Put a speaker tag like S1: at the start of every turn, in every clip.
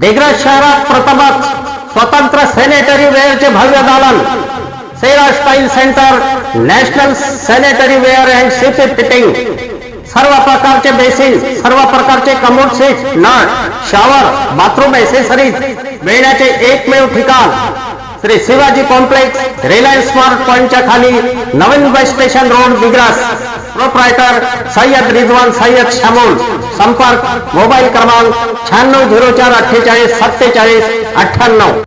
S1: दिग्रज शहरात प्रथमच स्वतंत्र सॅनिटरी वेअरचे भव्य दालन. Cera style centre national sanitary ware and city fitting सर्व प्रकारचे बेसिन सर्व प्रकारचे कमोड सीट नळ शॉवर बाथरूम एसेसरीज मिळण्याचे एकमेव ठिकाण. Shri Shivaji complex Reliance smart पॉइंटच्या खाली नवीन bus station road Digras proprietor Sayyad Rizwan Sayyad Shamol. संपर्क मोबाईल क्रमांक शहाण्णव झिरो चार अठ्ठेचाळीस सत्तेचाळीस अठ्ठ्याण्णव.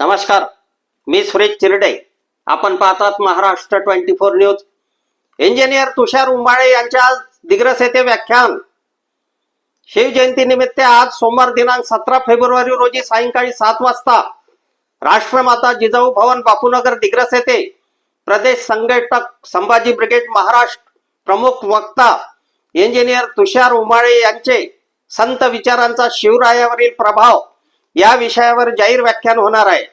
S1: नमस्कार. मी सुरेश चिरडे. आपण पाहतात Maharashtra twenty four news. Engineer Tushar Umbale यांच्या आज दिग्रस येथे व्याख्यान. शिवजयंती निमित्त आज सोमवार दिनांक सतरा फेब्रुवारी रोजी सायंकाळी सात वाजता राष्ट्रमाता जिजाऊ भवन बापूनगर दिग्रस येथे प्रदेश संघटक संभाजी ब्रिगेड महाराष्ट्र प्रमुख वक्ता इंजिनियर तुषार उमाळे यांचे संत विचारांचा शिवरायावरील प्रभाव या विषयावर जाहीर व्याख्यान होणार आहे.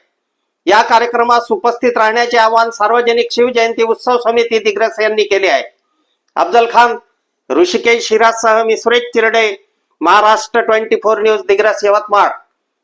S1: या कार्यक्रमास उपस्थित राहण्याचे आवाहन सार्वजनिक शिवजयंती उत्सव समिती दिग्रस यांनी केले आहे. अफजल खान ऋषिकेश शिराजसह मी Suresh Chirde Maharashtra twenty four news Digras Yavatmal.